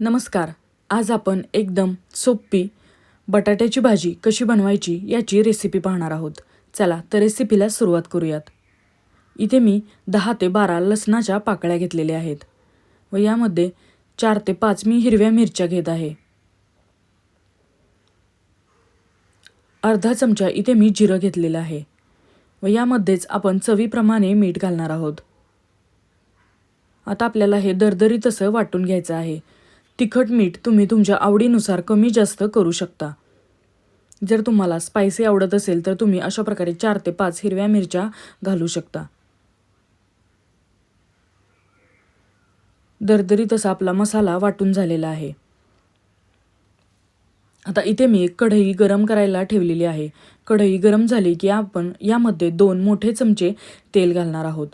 नमस्कार. आज आपण एकदम सोपी बटाट्याची भाजी कशी बनवायची याची रेसिपी पाहणार आहोत. चला तर रेसिपीला सुरुवात करूयात. इथे मी दहा ते बारा लसणाच्या पाकळ्या घेतलेल्या आहेत व यामध्ये चार ते पाच मी हिरव्या मिरच्या घेत आहे. अर्धा चमचा इथे मी जिरं घेतलेलं आहे व यामध्येच आपण चवीप्रमाणे मीठ घालणार आहोत. आता आपल्याला हे दरदरीत असं वाटून घ्यायचं आहे. तिखट मीठ तुम्ही तुमच्या आवडीनुसार कमी जास्त करू शकता. जर तुम्हाला स्पायसी आवडत असेल तर तुम्ही अशा प्रकारे चार ते पाच हिरव्या मिरच्या घालू शकता. दरदरीत असा आपला मसाला वाटून झालेला आहे. आता इथे मी एक कढई गरम करायला ठेवलेली आहे. कढई गरम झाली की आपण यामध्ये दोन मोठे चमचे तेल घालणार आहोत.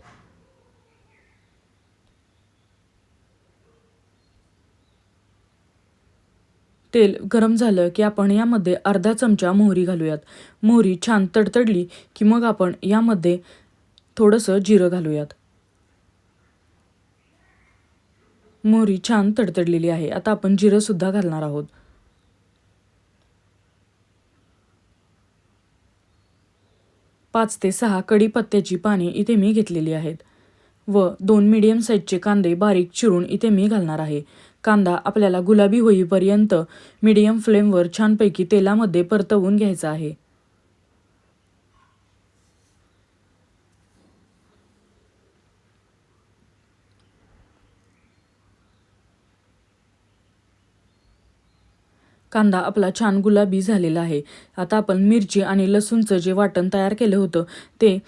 तेल गरम झालं की आपण यामध्ये अर्धा चमचा मोहरी घालूयात. मोहरी छान तडतडली की मग आपण यामध्ये थोडंसं जिरं घालूयात. मोहरी छान तडतडलेली आहे. आता आपण जिरंसुद्धा घालणार आहोत. पाच ते सहा कढीपत्त्याची पाने इथे मी घेतलेली आहेत. व दोन मीडियम साईजचे कांदे बारीक चिरून इथे मी घालणार आहे. कांदा आपल्याला गुलाबी होईपर्यंत मीडियम फ्लेमवर छानपैकी तेलामध्ये परतवून घ्यायचा आहे. कांदा आपला छान गुलाबी झालेला आहे. आता आपण मिरची आणि लसूणचं जे वाटण तयार केलं होतं ते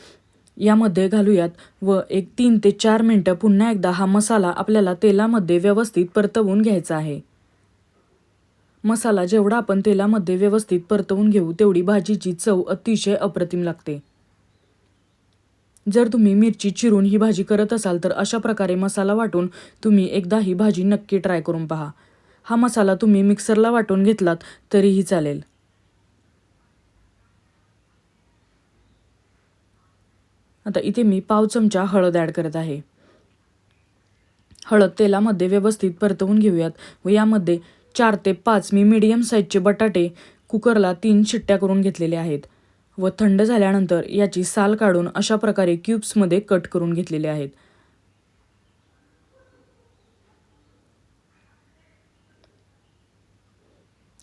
यामध्ये घालूयात व एक तीन ते चार मिनटं पुन्हा एकदा हा मसाला आपल्याला तेलामध्ये व्यवस्थित परतवून घ्यायचा आहे. मसाला जेवढा आपण तेलामध्ये व्यवस्थित परतवून घेऊ तेवढी भाजीची चव अतिशय अप्रतिम लागते. जर तुम्ही मिरची चिरून ही भाजी करत असाल तर अशा प्रकारे मसाला वाटून तुम्ही एकदा ही भाजी नक्की ट्राय करून पहा. हा मसाला तुम्ही मिक्सरला वाटून घेतलात तरीही चालेल. आता इथे मी पाव चमचा हळद ॲड करत आहे. हळद तेलामध्ये व्यवस्थित परतवून घेऊयात व यामध्ये चार ते पाच मी मीडियम साईजचे बटाटे कुकरला तीन शिट्ट्या करून घेतलेले आहेत व थंड झाल्यानंतर याची साल काढून अशा प्रकारे क्यूब्समध्ये कट करून घेतलेले आहेत.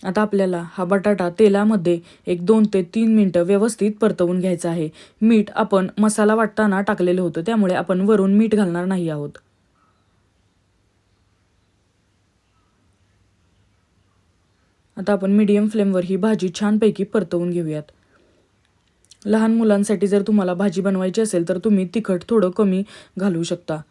आता आपल्याला हा बटाटा तेलामध्ये एक दोन ते तीन मिनटं व्यवस्थित परतवून घ्यायचं आहे. मीठ आपण मसाला वाटताना टाकलेलं होतं त्यामुळे आपण वरून मीठ घालणार नाही आहोत. आता आपण मीडियम फ्लेमवर ही भाजी छानपैकी परतवून घेऊयात. लहान मुलांसाठी जर तुम्हाला भाजी बनवायची असेल तर तुम्ही तिखट थोडं कमी घालू शकता.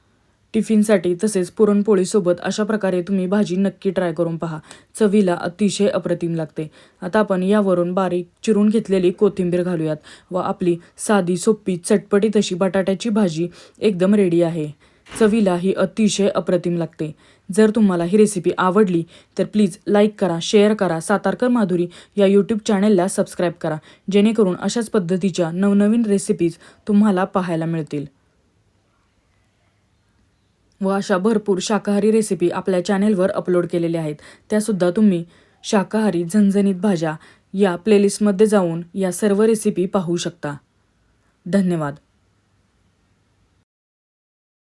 टिफिनसाठी तसेच पुरणपोळीसोबत अशा प्रकारे तुम्ही भाजी नक्की ट्राय करून पहा. चवीला अतिशय अप्रतिम लागते. आता आपण यावरून बारीक चिरून घेतलेली कोथिंबीर घालूयात व आपली साधी सोपी चटपटीत अशी बटाट्याची भाजी एकदम रेडी आहे. चवीला ही अतिशय अप्रतिम लागते. जर तुम्हाला ही रेसिपी आवडली तर प्लीज लाईक करा शेअर करा सातारकर माधुरी या यूट्यूब चॅनेलला सबस्क्राईब करा. जेणेकरून अशाच पद्धतीच्या नवनवीन रेसिपीज तुम्हाला पाहायला मिळतील. व अशा भरपूर शाकाहारी रेसिपी आपल्या चॅनेलवर अपलोड केलेल्या आहेत. त्यासुद्धा तुम्ही शाकाहारी झणझणीत भाज्या या प्लेलिस्टमध्ये जाऊन या सर्व रेसिपी पाहू शकता. धन्यवाद.